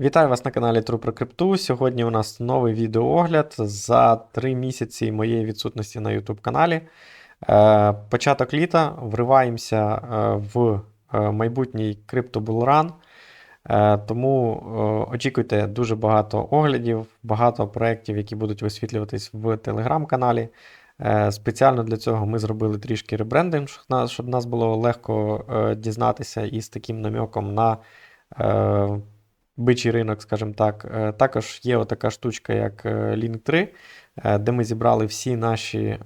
Вітаю вас на каналі True про крипту. Сьогодні у нас новий відеоогляд за 3 місяці моєї відсутності на YouTube каналі. Е, Початок літа вриваємося е, в е, майбутній криптобулран. Тому очікуйте дуже багато оглядів, багато проєктів, які будуть висвітлюватись в телеграм-каналі. Спеціально для цього ми зробили трішки ребрендинг, щоб нас- було легко дізнатися із таким намеком на бичий ринок, скажімо так. Е, Також є така штучка, як е, Link3, е, де ми зібрали всі наші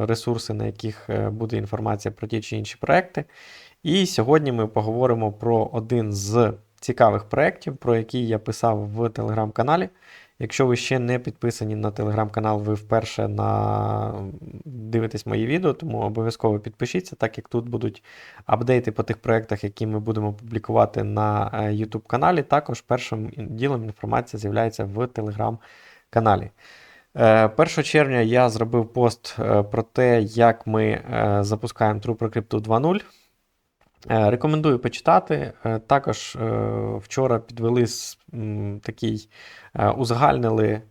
ресурси, на яких буде інформація про ті чи інші проекти. І сьогодні ми поговоримо про один з цікавих проєктів, про який я писав в телеграм-каналі. Якщо ви ще не підписані на телеграм-канал, ви вперше на... дивитесь мої відео, тому обов'язково підпишіться, так як тут будуть апдейти по тих проєктах, які ми будемо публікувати на е, YouTube каналі. Також першим ділом інформація з'являється в телеграм-каналі. Е, 1 червня я зробив пост е, про те, як ми е, запускаємо True про крипту 2.0. Е, Рекомендую почитати. Е, Також е, вчора підвели такий, узагальнили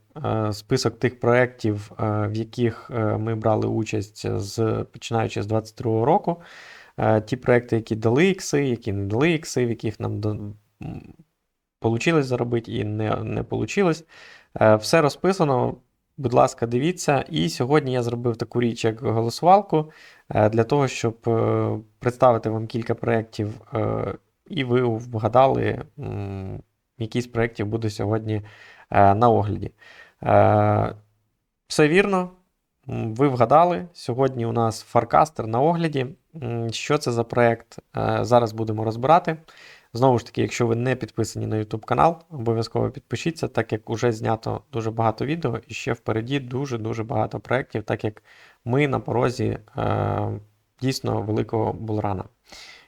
список тих проєктів, в яких ми брали участь з, починаючи з 2022 року. Ті проекти, які дали ікси, які не дали ікси, в яких нам вийшло заробити і не, не вийшло. Все розписано. Будь ласка, дивіться. І сьогодні я зробив таку річ, як голосувалку, е, для того, щоб е, представити вам кілька проєктів, е, і ви вгадали, який з проєктів буде сьогодні на огляді. Все вірно. Ви вгадали. Сьогодні у нас Farcaster на огляді. Що це за проєкт? Зараз будемо розбирати. Знову ж таки, якщо ви не підписані на YouTube канал, обов'язково підпишіться, так як вже знято дуже багато відео і ще впереді дуже-дуже багато проєктів, так як ми на порозі е, дійсно великого булрана.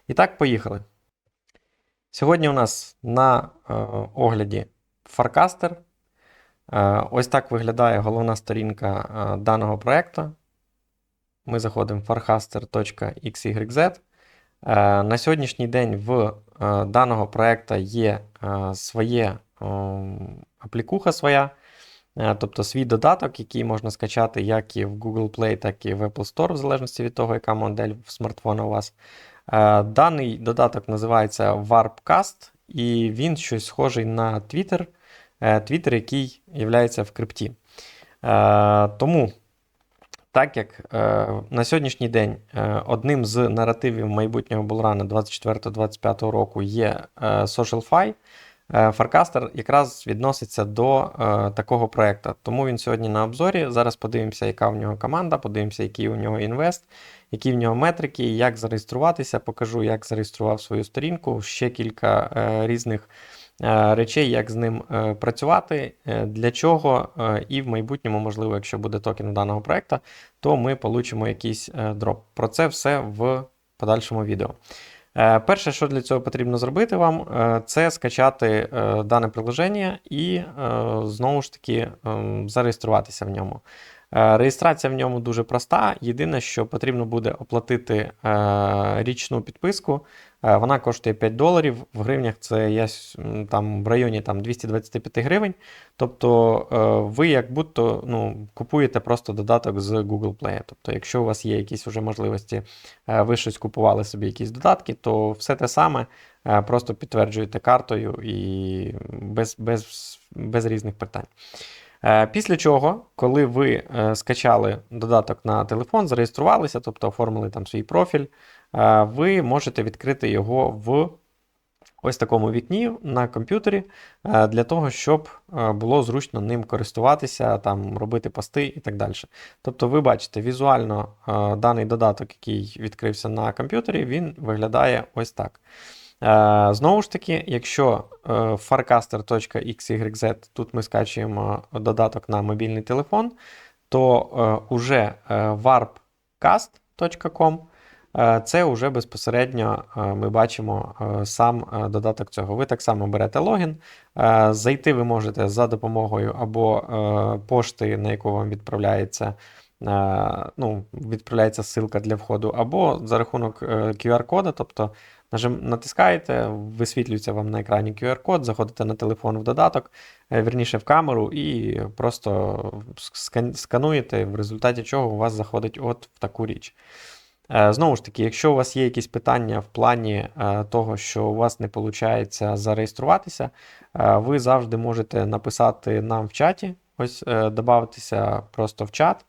І так, поїхали. Сьогодні у нас на е, огляді Farcaster. Е, ось так виглядає головна сторінка е, даного проєкту. Ми заходимо в farcaster.xyz. Е, На сьогоднішній день в е, даного проєкту є е, своє аплікуха своя, тобто свій додаток, який можна скачати як і в Google Play, так і в Apple Store, в залежності від того, яка модель смартфона у вас. Даний додаток називається Warpcast, і він щось схожий на Twitter, Twitter, який є в крипті. Тому так як е, на сьогоднішній день е, одним з наративів майбутнього булрану 24-25 року є е, SocialFi, е, Farcaster якраз відноситься до е, такого проекту. Тому він сьогодні на обзорі. Зараз подивимося, яка в нього команда, подивимося, який у нього інвест, які в нього метрики, як зареєструватися. Покажу, як зареєстрував свою сторінку, ще кілька е, різних речей, як з ним е, працювати, е, для чого, е, і в майбутньому, можливо, якщо буде токен даного проекту, то ми получимо якийсь е, дроп. Про це все в подальшому відео. Е, Перше, що для цього потрібно зробити вам, е, це скачати е, дане приложення і е, знову ж таки ем, зареєструватися в ньому. Е, Реєстрація в ньому дуже проста. Єдине, що потрібно буде оплатити е, річну підписку. Е, Вона коштує 5 доларів. В гривнях це я там в районі там, 225 гривень. Тобто ви як будто ну, купуєте просто додаток з Google Play. Тобто, якщо у вас є якісь вже можливості, ви щось купували собі якісь додатки, то все те саме просто підтверджуєте картою і без, без, без різних питань. Е, Після чого, коли ви е, скачали додаток на телефон, зареєструвалися, тобто оформили там свій профіль, е, ви можете відкрити його в ось такому вікні на комп'ютері для того, щоб було зручно ним користуватися, там, робити пости і так далі. Тобто, ви бачите, візуально даний додаток, який відкрився на комп'ютері, він виглядає ось так. Е, Знову ж таки, якщо е, farcaster.xyz, тут ми скачуємо додаток на мобільний телефон, то е, уже warpcast.com це вже безпосередньо ми бачимо сам додаток цього. Ви так само берете логін. Зайти ви можете за допомогою або пошти, на яку вам відправляється. Ну, відправляється ссылка для входу, або за рахунок QR-кода, тобто Нажим, натискаєте, висвітлюється вам на екрані QR-код, заходите на телефон в додаток, е, вірніше в камеру, і просто скануєте, в результаті чого у вас заходить от в таку річ. Е, Знову ж таки, якщо у вас є якісь питання в плані е, того, що у вас не виходить зареєструватися, ви завжди можете написати нам в чаті, ось додатися просто в чат.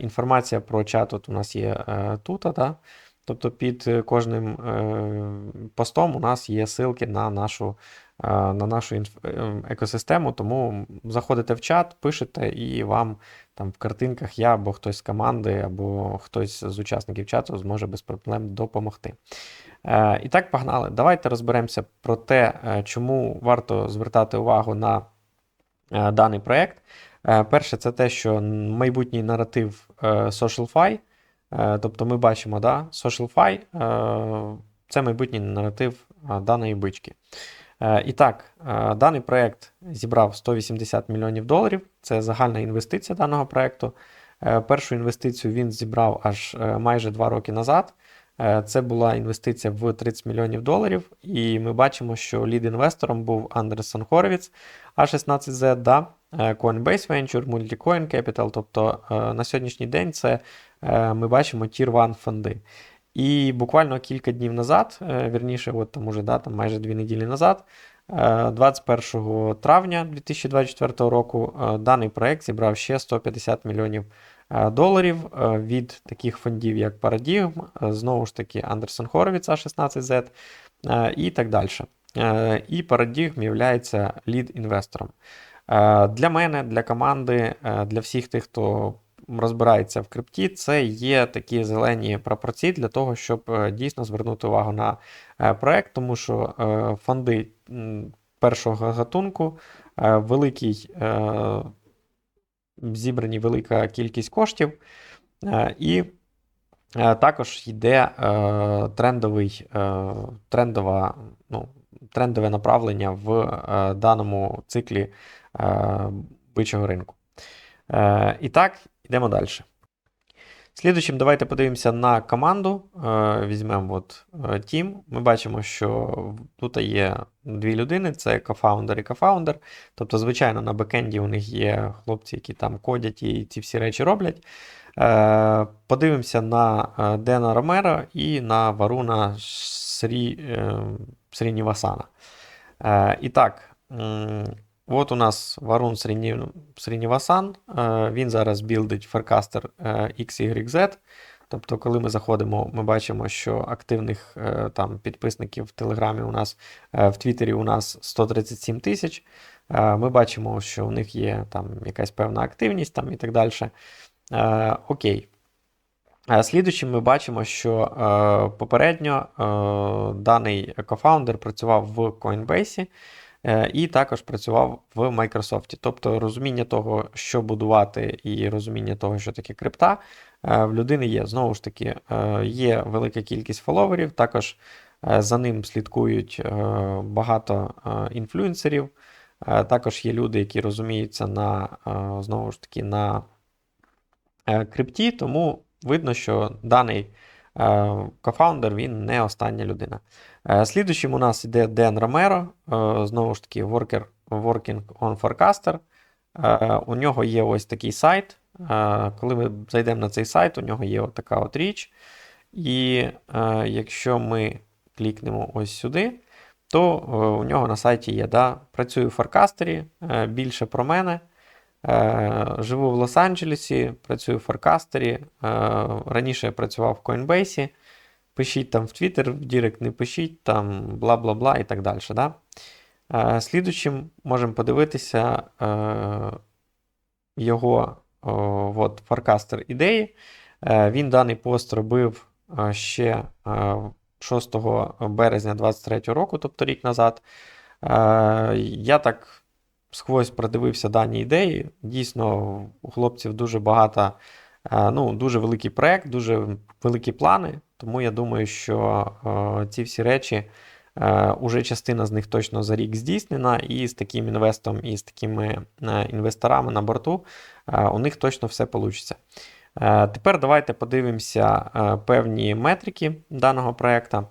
Інформація про чат от у нас є тут, да? Тобто під е, кожним е, постом у нас є ссылки на нашу, е, на нашу екосистему, тому заходите в чат, пишете і вам там в картинках я або хтось з команди, або хтось з учасників чату зможе без проблем допомогти. І так, погнали. Давайте розберемося про те, чому варто звертати увагу на даний проєкт. Е, перше, це те, що майбутній наратив SocialFi, тобто ми бачимо, да, SocialFi е, це майбутній наратив е, даної бички. Е, І так, е, даний проєкт зібрав 180 мільйонів доларів. Це загальна інвестиція даного проєкту. Е, Першу інвестицію він зібрав аж е, майже 2 роки назад. Е, Це була інвестиція в 30 мільйонів доларів, і ми бачимо, що лід-інвестором був Андерсон Хоровіц, А16Z, да, е, Coinbase Venture, Multicoin Capital. Тобто е, на сьогоднішній день це е, ми бачимо Tier 1 фонди. І буквально кілька днів назад, е, вірніше, от там уже да, там майже дві неділі назад, е, 21 травня 2024 року, е, даний проект зібрав ще 150 мільйонів е, доларів е, від таких фондів, як Paradigm, е, знову ж таки, Андерсон Хоровіц А16Z е, і так далі. Е, І Paradigm є лід-інвестором. Е, Для мене, для команди, е, для всіх тих, хто розбирається в крипті, це є такі зелені прапорці для того, щоб е, дійсно звернути увагу на проект, тому що фонди першого гатунку, великий, зібрані велика кількість коштів, і також йде трендовий, трендова, ну, трендове направлення в е, даному циклі е, бичого ринку. Е, І так, йдемо далі. Слідуючим, давайте подивимося на команду. Е, Візьмемо от е, Team. Ми бачимо, що тут є дві людини: це кофаундер і кофаундер. Тобто, звичайно, на бекенді у них є хлопці, які там кодять і ці всі речі роблять. Е, Подивимося на е, Дена Ромеро і на Варуна Срі, е, Срінівасана. Е, І так, м, от у нас Варун Сріні- Срінівасан. Е, Він зараз білдить е, XYZ. Тобто, коли ми заходимо, ми бачимо, що активних е, там підписників в Телеграмі у нас е, в Твіттері у нас 137 тисяч. Е, Ми бачимо, що у них є там якась певна активність там і так далі. Окей. Слідуючим ми бачимо, що е, попередньо е, даний кофаундер працював в Coinbase е, і також працював в Microsoft. Тобто розуміння того, що будувати, і розуміння того, що таке крипта, в людини є. Знову ж таки, є велика кількість фоловерів, також за ним слідкують багато інфлюенсерів. Також є люди, які розуміються на, знову ж таки, на крипті, тому видно, що даний е, кофаундер він не остання людина. Е, Слідуючим у нас йде Ден Ромеро, е, знову ж таки, worker, working on Forecaster. У нього є ось такий сайт. Коли ми зайдемо на цей сайт, у нього є така от річ. І якщо ми клікнемо ось сюди, то у нього на сайті є, да, працюю в Форкастері, більше про мене. Е, Живу в Лос-Анджелесі, працюю в Форкастері. Е, Раніше я працював в Coinbase. Пишіть там в Twitter, в Директ не пишіть, там бла-бла-бла і так далі. Да? Е, Слідуючим можемо подивитися його от, Forecaster ідеї. Він даний пост робив ще е, 6 березня 2023 року, тобто рік назад. Я так сквозь продивився дані ідеї. Дійсно, у хлопців дуже багато, е, ну, дуже великий проєкт, дуже великі плани. Тому я думаю, що е, ці всі речі, е, уже частина з них точно за рік здійснена, і з таким інвестом, і з такими інвесторами на борту у них точно все вийде. Тепер давайте подивимося певні метрики даного проєкту.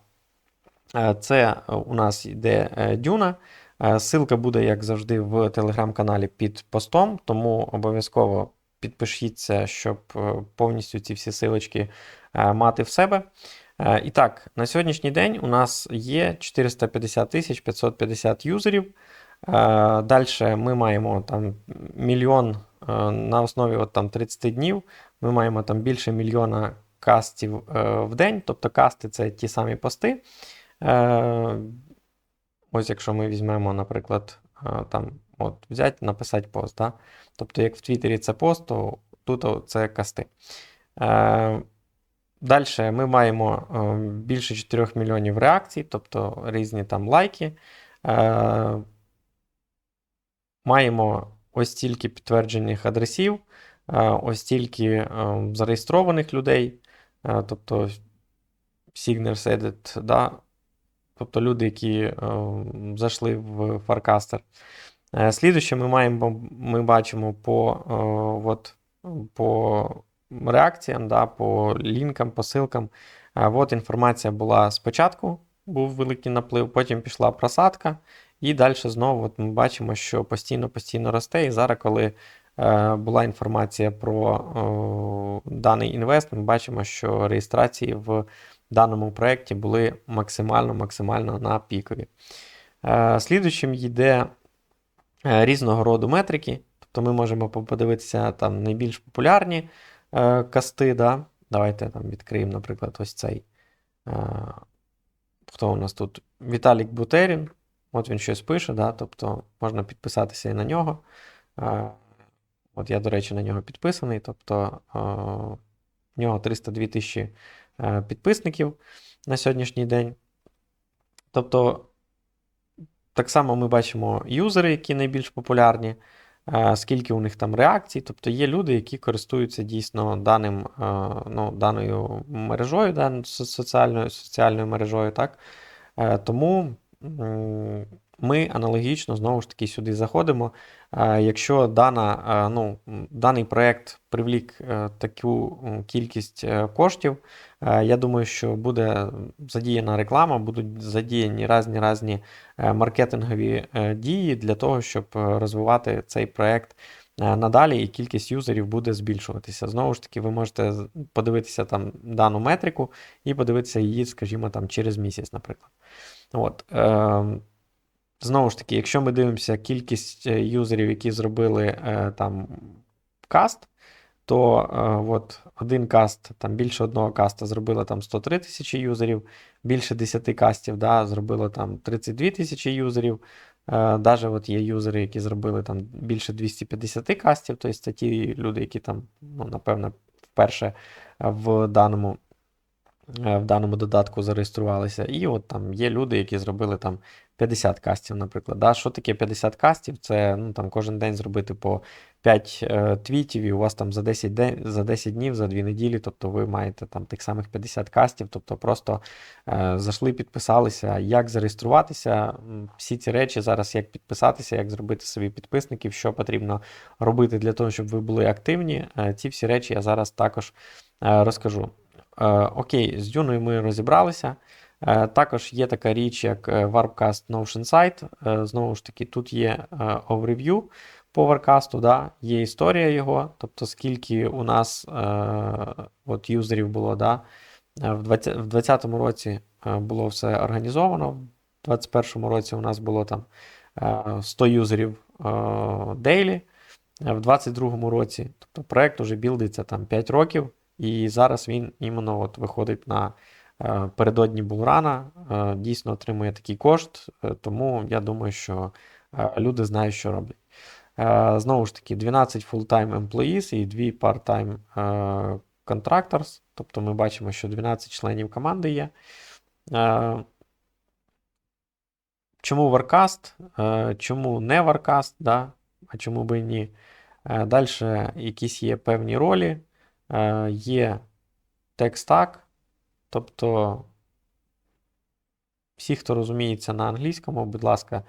Це у нас йде Дюна. Е, Ссылка буде, як завжди, в телеграм-каналі під постом, тому обов'язково підпишіться, щоб е, повністю ці всі силочки е, мати в себе. І так, на сьогоднішній день у нас є 450 тисяч 550 юзерів. Далі ми маємо там мільйон на основі от, там, 30 днів. Ми маємо там більше мільйона кастів в день. Тобто касти це ті самі пости. Ось якщо ми візьмемо, наприклад, е, там, от, взяти, написати пост. Да? Тобто, як в Твіттері це пост, то тут це касти. Е, Далі ми маємо е, більше 4 мільйонів реакцій, тобто різні там лайки. Маємо ось стільки підтверджених адресів, ось стільки зареєстрованих людей, тобто Signers Edit, да? Тобто люди, які е, зайшли в. Е, Слідуще ми маємо, ми бачимо по, е, от, по реакціям, да, по лінкам, посилкам. Е, От інформація була спочатку, був великий наплив, потім пішла просадка, і далі знову от ми бачимо, що постійно-постійно росте. І зараз, коли була інформація про е, даний інвест, ми бачимо, що реєстрації в даному проєкті були максимально-максимально на пікові. Е, йде е, різного роду метрики. Тобто ми можемо подивитися там найбільш популярні е, касти. Да? Давайте там відкриємо, наприклад, ось цей. Е, хто у нас тут? Віталік Бутерін. От він щось пише, да? тобто можна підписатися і на нього. От я, до речі, на нього підписаний. Тобто в нього 302 тисячі підписників на сьогоднішній день. Тобто, так само ми бачимо юзери, які найбільш популярні, е, скільки у них там реакцій. Тобто є люди, які користуються дійсно даним, е, ну, даною мережою, да, со- соціальною, соціальною мережою. Так? Е, Тому ми аналогічно знову ж таки сюди заходимо. Якщо дана, ну, даний проєкт привлік е, таку кількість е, коштів, е, я думаю, що буде задіяна реклама, будуть задіяні різні різні маркетингові дії для того, щоб розвивати цей проєкт надалі, і кількість юзерів буде збільшуватися. Знову ж таки, ви можете подивитися там дану метрику і подивитися її, скажімо, там через місяць, наприклад. От. Знову ж таки, якщо ми дивимося кількість е, юзерів, які зробили е, там каст, то е, от один каст, там більше одного каста зробило там 103 тисячі юзерів, більше 10 кастів да, зробило там 32 тисячі юзерів. Даже от є юзери, які зробили там більше 250 кастів, тобто це ті люди, які там, ну, напевно, вперше в даному, в даному додатку зареєструвалися. І от там є люди, які зробили там 50 кастів, наприклад. Да? Що таке 50 кастів? Це ну, там, кожен день зробити по 5 е, твітів, і у вас там за 10, день, за 10 днів, за 2 неділі, тобто ви маєте там тих самих 50 кастів, тобто просто е, зайшли, підписалися, як зареєструватися. Всі ці речі зараз, як підписатися, як зробити собі підписників, що потрібно робити для того, щоб ви були активні. Е, ці всі речі я зараз також е, розкажу. Е, окей, з Дюною ми розібралися. Е, Також є така річ, як е, Warpcast Notion Site. Е, Знову ж таки, тут є overview по Warcast, да? є історія його, тобто скільки у нас от юзерів було. Да? В 2020 році було все організовано, в 2021 році у нас було там е, 100 юзерів daily, в 2022 році, тобто проект вже білдиться там 5 років, і зараз він іменно от виходить на передодні булрана, е, дійсно отримує такий кошт, е, тому я думаю, що е, люди знають, що роблять. Е, Знову ж таки, 12 full-time employees і 2 part-time е, contractors, тобто ми бачимо, що 12 членів команди є. Е, Чому? Е, Чому не Warcast? Да? А чому би ні? Далі якісь є певні ролі, Е, є текстак, тобто всі, хто розуміється на англійському, будь ласка,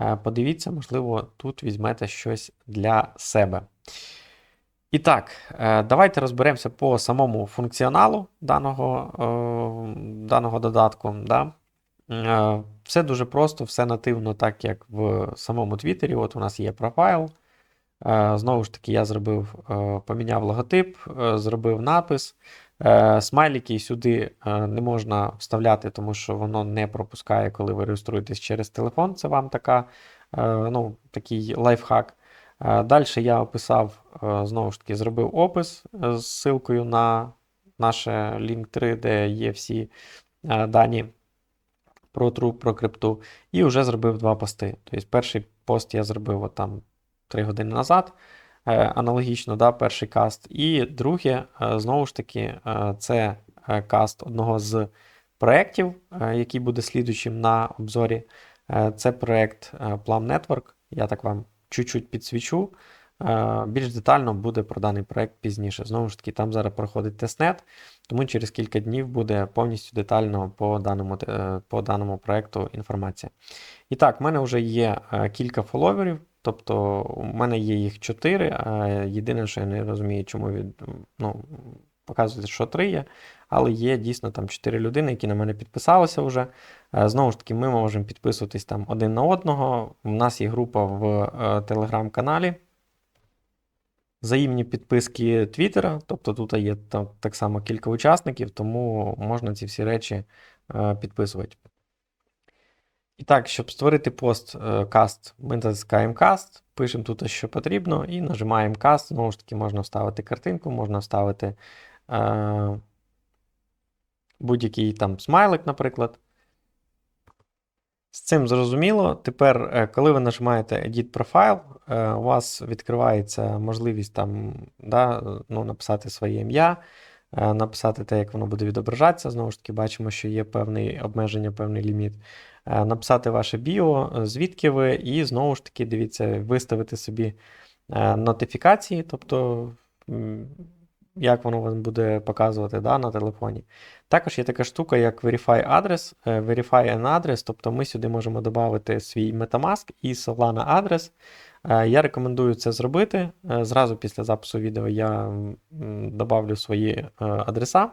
е, подивіться, можливо, тут візьмете щось для себе. І так, е, давайте розберемося по самому функціоналу даного, е, даного додатку. Да? Все дуже просто, все нативно, так як в самому Твіттері. От у нас є профайл. Знову ж таки, я зробив, поміняв логотип, зробив напис. Е, Смайлики сюди е, не можна вставляти, тому що воно не пропускає, коли ви реєструєтесь через телефон. Це вам така, е, ну, такий лайфхак. Далі я описав, знову ж таки, зробив опис з ссылкою на наше Link3, де є всі дані про True, про крипту, і вже зробив два пости. Тобто перший пост я зробив от там 3 години назад, аналогічно, да, перший каст. І друге, е, знову ж таки, е, це е, каст одного з проєктів, е, який буде слідуючим на обзорі. Е, Це проєкт е, Plum Network. Я так вам чуть-чуть підсвічу. Е, Більш детально буде про даний проєкт пізніше. Знову ж таки, там зараз проходить тестнет, тому через кілька днів буде повністю детально по даному, е, по даному проєкту інформація. І так, в мене вже є е, кілька фоловерів, тобто у мене є їх 4. е, Єдине, що я не розумію, чому від, ну, показується, що 3 є, але є дійсно там 4 людини, які на мене підписалися вже. Е, Знову ж таки, ми можемо підписуватись там один на одного. У нас є група в е, телеграм-каналі. Взаємні підписки Твіттера, тобто тут є так само кілька учасників, тому можна ці всі речі е, підписувати. І так, щоб створити пост е, каст, ми натискаємо каст, пишемо тут, що потрібно, і нажимаємо каст. Знову ж таки, можна вставити картинку, можна вставити е, будь-який там смайлик, наприклад. З цим зрозуміло. Тепер, е, коли ви нажимаєте Edit Profile, е, у вас відкривається можливість там, да, ну, написати своє ім'я, написати те, як воно буде відображатися. Знову ж таки, бачимо, що є певний обмеження, певний ліміт. Е, Написати ваше біо, е, звідки ви, і знову ж таки, дивіться, виставити собі е, нотифікації, тобто як воно вам буде показувати да, на телефоні. Також є така штука, як Verify адрес, е, Verify an адрес, тобто ми сюди можемо додати свій Metamask і Solana адрес. Е, Я рекомендую це зробити. Е, Зразу після запису відео я додавлю свої е, адреса.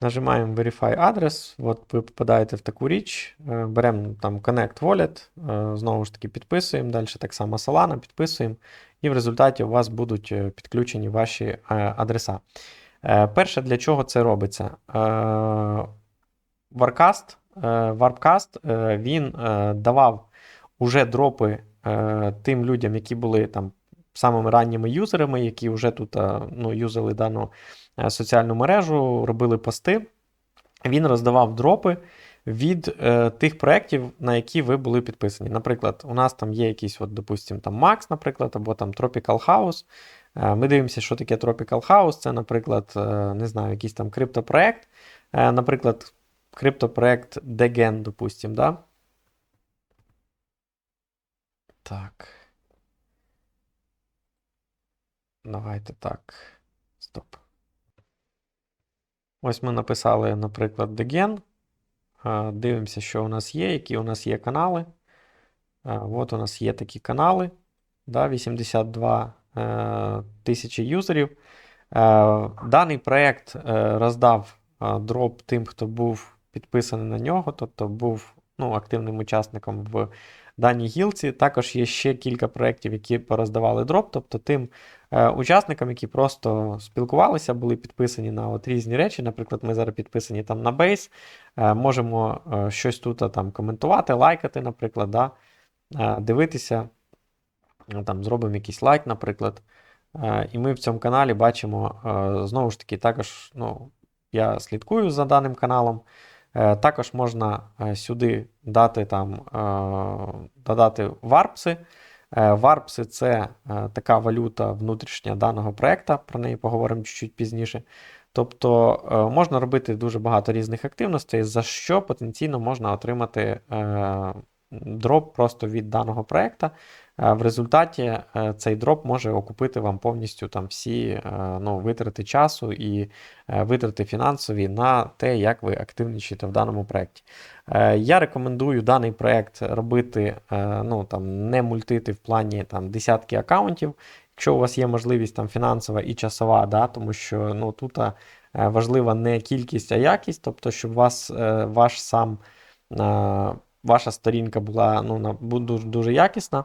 Нажимаємо Verify адрес, от ви попадаєте в таку річ, беремо там Connect Wallet, знову ж таки підписуємо, далі так само Solana, підписуємо, і в результаті у вас будуть підключені ваші адреса. Перше, для чого це робиться? Е, Warpcast, він давав уже дропи е, тим людям, які були там самими ранніми юзерами, які вже тут е, ну, юзали дану е, соціальну мережу, робили пости. Він роздавав дропи від е, тих проєктів, на які ви були підписані. Наприклад, у нас там є якийсь, от, допустим, там Max, наприклад, або там Tropical House. Е, Ми дивимося, що таке Tropical House. Це, наприклад, е, не знаю, якийсь там криптопроект. Е, Наприклад, криптопроект Degen, допустим, да? Так. Давайте так. Стоп. Ось ми написали, наприклад, Degen. Е, Дивимося, що у нас є, які у нас є канали. Е, От у нас є такі канали. Да, 82 е, тисячі юзерів. Даний проєкт роздав дроп тим, хто був підписаний на нього, тобто був ну, активним учасником в даній гілці. Також є ще кілька проєктів, які пороздавали дроп, тобто тим е, учасникам, які просто спілкувалися, були підписані на от різні речі. Наприклад, ми зараз підписані там на Base, е, можемо е, щось тут е, там коментувати, лайкати, наприклад, да, е, дивитися. Ну, Там зробимо якийсь лайк, наприклад. Е, І ми в цьому каналі бачимо, е, знову ж таки, також ну, я слідкую за даним каналом. Е, Також можна е, сюди дати там, е, додати варпси. Варпси це така валюта внутрішня даного проєкту, про неї поговоримо чуть-чуть пізніше. Тобто можна робити дуже багато різних активностей, за що потенційно можна отримати дроп просто від даного проєкту. В результаті е, цей дроп може окупити вам повністю там всі е, ну, витрати часу і е, витрати фінансові на те, як ви активничаєте в даному проєкті. Я рекомендую даний проєкт робити, ну, там, не мультити в плані там, десятки аккаунтів, якщо у вас є можливість там, фінансова і часова, да, тому що ну, тут важлива не кількість, а якість, тобто, щоб вас ваш сам, ваша сторінка була ну, дуже, дуже якісна.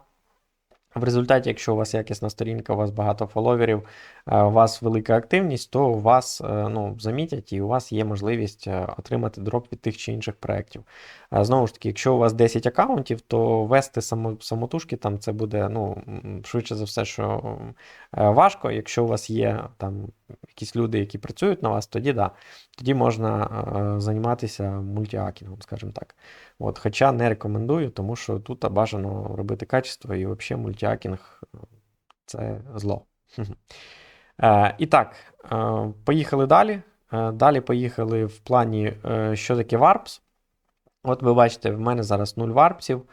В результаті, якщо у вас якісна сторінка, у вас багато фоловерів, е, у вас велика активність, то у вас е, ну, замітять і у вас є можливість е, отримати дроп від тих чи інших проєктів. Знову ж таки, якщо у вас 10 аккаунтів, то вести само, самотужки там це буде ну, швидше за все, що важко. Якщо у вас є там якісь люди, які працюють на вас, тоді да, тоді можна займатися мультіакінгом, скажімо так. От, хоча не рекомендую, тому що тут бажано робити качество і взагалі мультіакінг е, це зло. І так, е, поїхали далі. Далі поїхали в плані, що таке варпс. От ви бачите, в мене зараз 0 варпсів.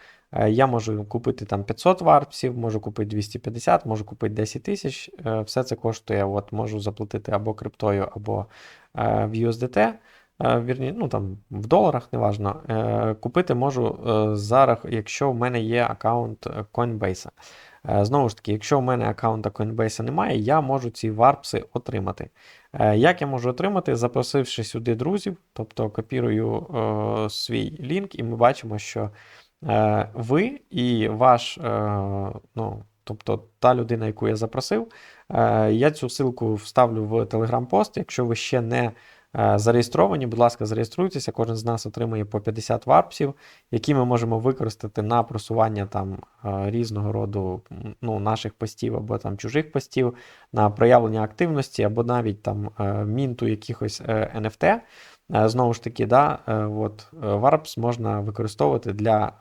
Я можу купити там 500 варпсів, можу купити 250, можу купити 10 тисяч. Все це коштує, от можу заплатити або криптою, або е, в USDT. Вірні, ну там в доларах, неважно. Е, Купити можу е, за рах- якщо в мене є аккаунт е, Coinbase. Знову ж таки, якщо в мене аккаунта Coinbase немає, я можу ці варпси отримати. Як я можу отримати, запросивши сюди друзів, тобто копірую е, свій лінк, і ми бачимо, що е, ви і ваш, е, ну, тобто та людина, яку я запросив, е, я цю ссылку вставлю в Telegram-пост. Якщо ви ще не зареєстровані, будь ласка, зареєструйтеся, кожен з нас отримує по 50 варпсів, які ми можемо використати на просування там е, різного роду ну, наших постів або там чужих постів, на проявлення активності, або навіть там е, мінту якихось е, NFT. Е, Знову ж таки, да, е, от, е, Warps можна використовувати для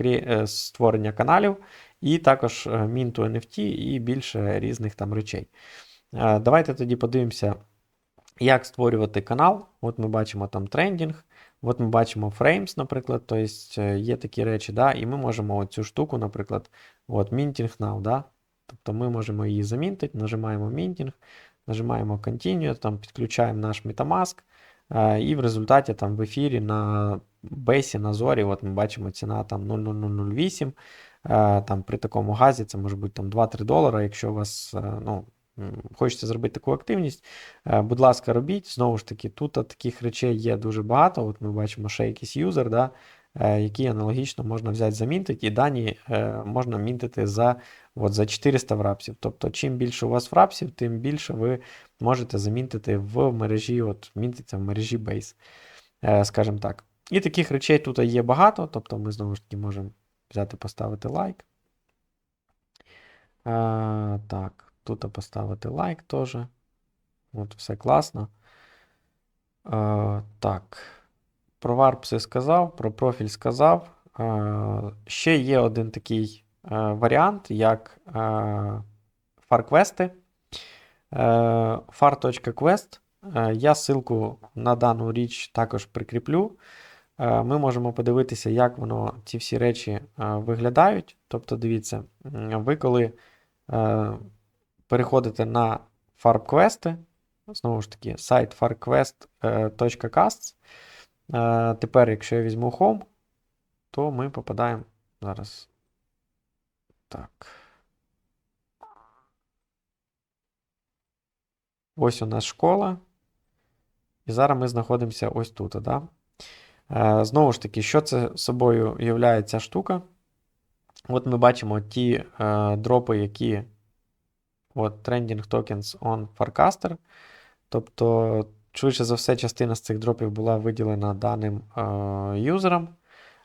е, е, створення каналів, і також е, мінту NFT і більше різних там речей. Е, Давайте тоді подивимося, як створювати канал. От ми бачимо там трендінг, от ми бачимо frames, наприклад, тобто е, є такі речі, да, і ми можемо цю штуку, наприклад, от minting now, да, тобто ми можемо її замінтити, нажимаємо minting, нажимаємо continue, там підключаємо наш Metamask, е, і в результаті там в ефірі на бейсі, на зорі, от ми бачимо ціна там 0,0008, е, там при такому газі це може бути там 2-3 долара, якщо у вас, ну, хочеться зробити таку активність, Е, Будь ласка, робіть. Знову ж таки, тут таких речей є дуже багато. От ми бачимо ще якийсь юзер, да, е, які аналогічно можна взяти замінтити, і дані е, можна мінтити за, от, за 400 врапсів. Тобто, чим більше у вас врапсів, тим більше ви можете замінтити в мережі, от мінтиться в мережі Base, скажімо так. І таких речей тут є багато, тобто ми знову ж таки можемо взяти, поставити лайк. Е, так, тут поставити лайк теж. От, все класно. Е, так. Про варпси сказав, про профіль сказав. Е, ще є один такий е, варіант, як е, фарквести. Е, far.quest. Е, я ссылку на дану річ також прикріплю. Е, ми можемо подивитися, як воно ці всі речі е, виглядають. Тобто, дивіться, ви коли переходите на FarmQuest, Знову ж таки, сайт farquest.casts. Е, Тепер, якщо я візьму Home, то ми попадаємо зараз. Так. Ось у нас школа. І зараз ми знаходимося ось тут. Да? Е, Знову ж таки, що це собою являє ця штука? От ми бачимо ті е, дропи, які от Trending Tokens on Farcaster. Тобто, швидше за все, частина з цих дропів була виділена даним е, юзерам,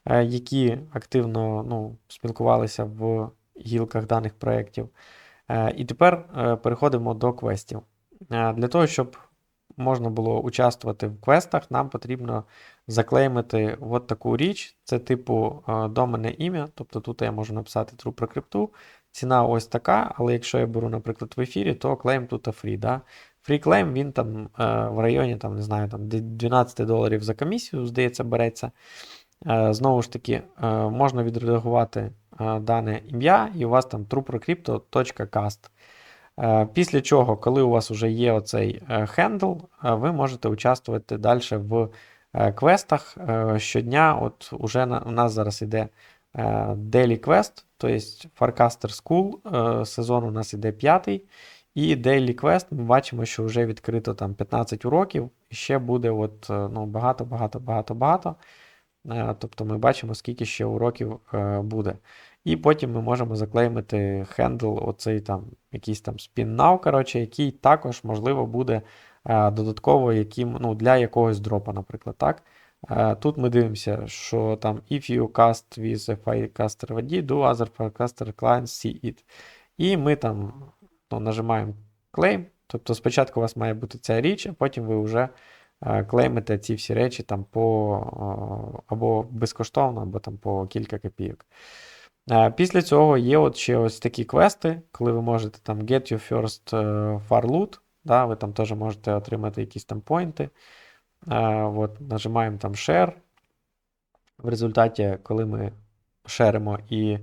е, які активно ну, спілкувалися в гілках даних проєктів. Е, і тепер е, переходимо до квестів. Е, для того, щоб можна було участвувати в квестах, нам потрібно заклеймити от таку річ. Це типу е, доменне ім'я. Тобто тут я можу написати true про крипту. Ціна ось така, але якщо я беру, наприклад, в ефірі, то клейм тут free. Да? Claim, він там е, в районі там, не знаю, там 12 доларів за комісію, здається, береться. Е, знову ж таки, е, можна відредагувати дане ім'я, і у вас там trueprocrypto.cast. Після чого, коли у вас вже є оцей хендл, ви можете участвувати далі в квестах. Щодня, от уже у нас зараз іде е, Daily Quest, тобто Farcaster School, е, сезон у нас іде п'ятий. І Daily Quest ми бачимо, що вже відкрито там 15 уроків, і ще буде от, е, ну, багато, багато, багато, багато. Е, Тобто ми бачимо, скільки ще уроків е, буде. І потім ми можемо заклеймити хендл, оцей там якийсь там now, коротше, який також, можливо, буде е, додатково яким, ну, для якогось дропа, наприклад. так. Тут ми дивимося, що там if you cast with a firecaster ID, do other firecaster clients see it. І ми там ну, нажимаємо claim. Тобто спочатку у вас має бути ця річ, а потім ви вже клеймите ці всі речі там по або безкоштовно, або там по кілька копійок. Після цього є от ще ось такі квести, коли ви можете там get your first е, far loot, да, ви там теж можете отримати якісь там поінти. От, нажимаємо там share. В результаті, коли ми шеримо і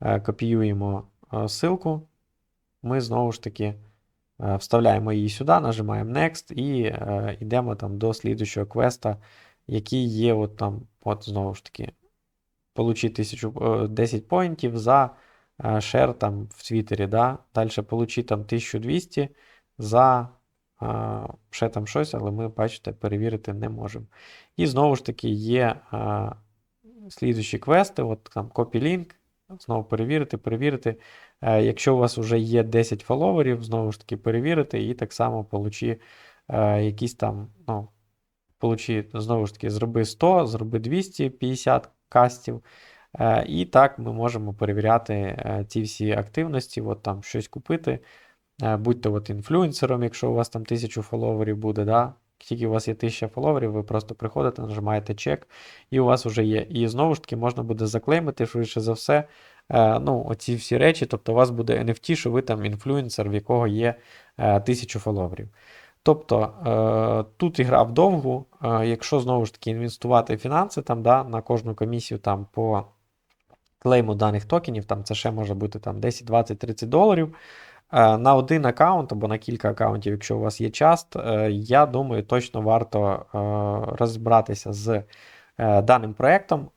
е, копіюємо е, ссылку, ми знову ж таки е, вставляємо її сюди, нажимаємо Next і йдемо там до слідуючого квеста, який є от там, от знову ж таки, получи 1000, е, 10 поінтів за share там в Твіттері, да? Далі получи там 1200 за ще там щось, але ми, бачите, перевірити не можемо. І знову ж таки є е, слідуючі квести, от там copy link, знову перевірити, перевірити. Е, Якщо у вас вже є 10 фоловерів, знову ж таки перевірити, і так само получи е, якісь там, ну, получи, знову ж таки, зроби 100, зроби 250 кастів. Е, І так ми можемо перевіряти ці всі активності, от там щось купити. Е, Будьте от інфлюенсером, якщо у вас там 1000 фоловерів буде, да? Тільки у вас є 1000 фоловерів, ви просто приходите, нажимаєте чек, і у вас вже є. І знову ж таки можна буде заклеймити, швидше за все, е, ну, оці всі речі. Тобто у вас буде NFT, що ви там інфлюенсер, в якого є е, 1000 фоловерів. Тобто тут ігра вдовгу, якщо знову ж таки інвестувати фінанси там, да, на кожну комісію там по клейму даних токенів, там це ще може бути там 10, 20, 30 доларів. Е, На один аккаунт або на кілька аккаунтів, якщо у вас є час, е, я думаю, точно варто е, розібратися з даним проєктом.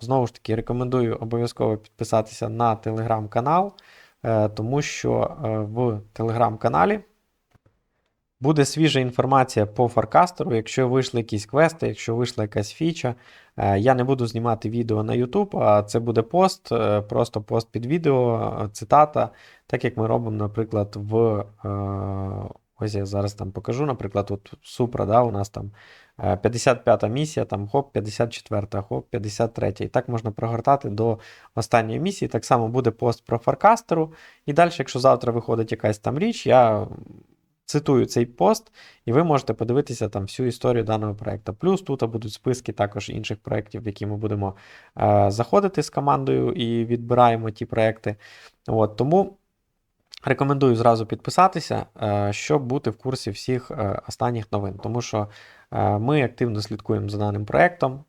Знову ж таки, рекомендую обов'язково підписатися на телеграм-канал, тому що в телеграм-каналі буде свіжа інформація по фаркастеру. Якщо вийшли якісь квести, якщо вийшла якась фіча, я не буду знімати відео на YouTube, а це буде пост, е, просто пост під відео, е, цитата, так як ми робимо, наприклад, в. е, Ось я зараз там покажу, наприклад, от Супра, да, у нас там е, 55-та місія, там хоп, 54-та, хоп, 53-та. І так можна прогортати до останньої місії. Так само буде пост про фаркастеру. І далі, якщо завтра виходить якась там річ, я цитую цей пост, і ви можете подивитися там всю історію даного проекту. Плюс тут будуть списки також інших проєктів, в які ми будемо е, заходити з командою і відбираємо ті проекти. От, тому рекомендую зразу підписатися, е, щоб бути в курсі всіх е, останніх новин. Тому що е, ми активно слідкуємо за даним проектом,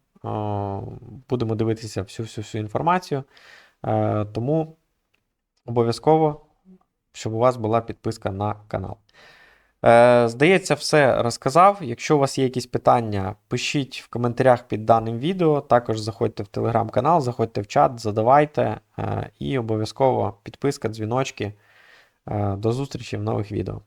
будемо дивитися всю-всю-всю інформацію. Е, тому обов'язково, щоб у вас була підписка на канал. Е, Здається, все розказав. Якщо у вас є якісь питання, пишіть в коментарях під даним відео. Також заходьте в телеграм-канал, заходьте в чат, задавайте. е, І обов'язково підписка, дзвіночки. Е, До зустрічі в нових відео.